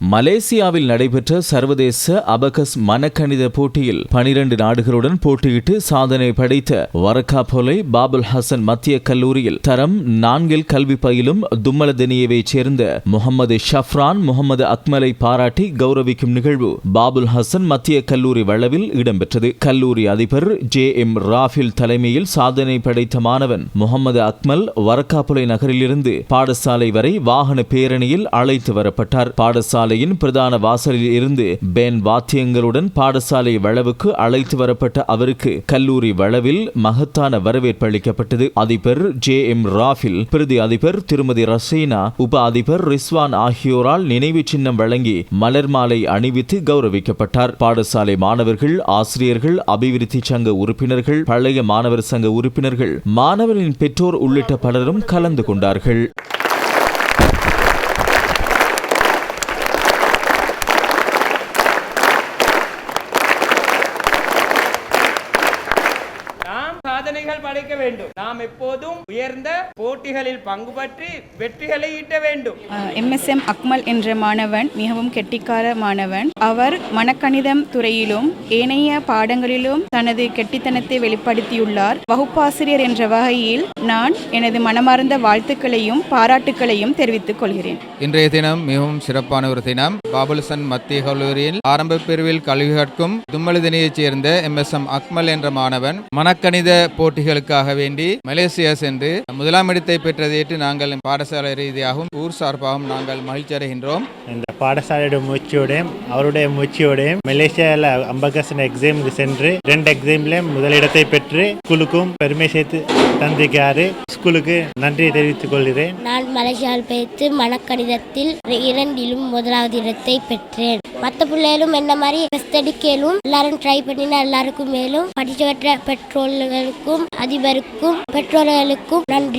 மலேசியாவில் நடைபெற்ற சர்வதேச அபகஸ் மனக்கணித போட்டியில் பனிரண்டு நாடுகளுடன் போட்டியிட்டு சாதனை படைத்த வரக்காபொலை பாபுல் ஹசன் மத்திய கல்லூரியில் தரம் நான்கில் கல்வி பயிலும் தும்மலதெனியவைச் சேர்ந்த முகமது ஷஃப்ரான் முகமது அக்மலை பாராட்டி கௌரவிக்கும் நிகழ்வு பாபுல் ஹசன் மத்திய கல்லூரி வளவில் இடம்பெற்றது. கல்லூரி அதிபர் ஜே எம் ராஃபில் தலைமையில் சாதனை படைத்த மாணவன் முகமது அக்மல் வரக்காபுலை நகரிலிருந்து பாடசாலை வரை வாகன பேரணியில் அழைத்து வரப்பட்டார். பாடசாலை பாடசாலையின் பிரதான வாசலில் இருந்து பேன் வாத்தியங்களுடன் பாடசாலை வளவுக்கு அழைத்து வரப்பட்ட அவருக்கு கல்லூரி வளவில் மகத்தான வரவேற்பு அளிக்கப்பட்டது. அதிபர் ஜே எம் ராஃபில் பிரதி அதிபர் திருமதி ரசீனா உப அதிபர் ரிஸ்வான் ஆகியோரால் நினைவு சின்னம் வழங்கி மலர் மாலை அணிவித்து கௌரவிக்கப்பட்டார். பாடசாலை மாணவர்கள் ஆசிரியர்கள் அபிவிருத்தி சங்க உறுப்பினர்கள் பழைய மாணவர் சங்க உறுப்பினர்கள் மாணவரின் பெற்றோர் உள்ளிட்ட பலரும் கலந்து கொண்டார்கள் நாம் சாதனைகள் படைக்க வேண்டும். நாம் எப்போதும் உயர்ந்த போட்டிகளில் பங்கு பற்றி வெற்றிகளை ஈட்ட வேண்டும். எம்எஸ்எம் அக்மல் என்ற மாணவன் மிகவும் கெட்டிக்கார மாணவன். அவர் மனக்கணிதம் துறையிலும் ஏனைய பாடங்களிலும் தனது கெட்டித்தனத்தை வெளிப்படுத்தியுள்ளார். வகுப்பாசிரியர் என்ற வகையில் நான் எனது மனமார்ந்த வாழ்த்துக்களையும் பாராட்டுக்களையும் தெரிவித்துக் கொள்கிறேன். இன்றைய தினம் மிகவும் சிறப்பான ஒரு தினம். பாபுல்சன் மத்திய கல்லூரியில் ஆரம்ப பிரிவில் கல்வி கற்கும் தும்மலுதினியைச் சேர்ந்த எம் எஸ் எம் அக்மல் என்ற மாணவன் மனக்கணித போட்டிகளுக்காக வேண்டி மலேசியா சென்று முதலாம் இடத்தை பெற்றதையிட்டு நாங்கள் பாடசாலை ரீதியாகவும் ஊர் சார்பாகவும் நாங்கள் மகிழ்ச்சி அடைகின்றோம் இந்த பாடசாலையோட முயற்சியோடையும் அவருடைய முயற்சியோடையும் மலேசியாவில் அம்பகசன் எக்ஸாமுக்கு சென்று ரெண்டு எக்ஸாம்லையும் முதலிடத்தை பெற்று ஸ்கூலுக்கும் பெருமை சேர்த்து தந்திருக்காரு. ஸ்கூலுக்கு நன்றி தெரிவித்துக் கொள்கிறேன். நான் மலேசியாவில் பேத்து மனக்கணிதத்தில் இரண்டிலும் முதலாவது இடத்தை பெற்றேன். மற்ற பிள்ளைகளும் என்ன மாதிரி டெஸ்ட் அடிக்கலும் எல்லாரும் ட்ரை பண்ணினா எல்லாருக்கும் மேலும் படிச்சவற்ற பெற்றோர்களுக்கும் அதிபருக்கும் பெற்றோர்களுக்கும் நன்றி.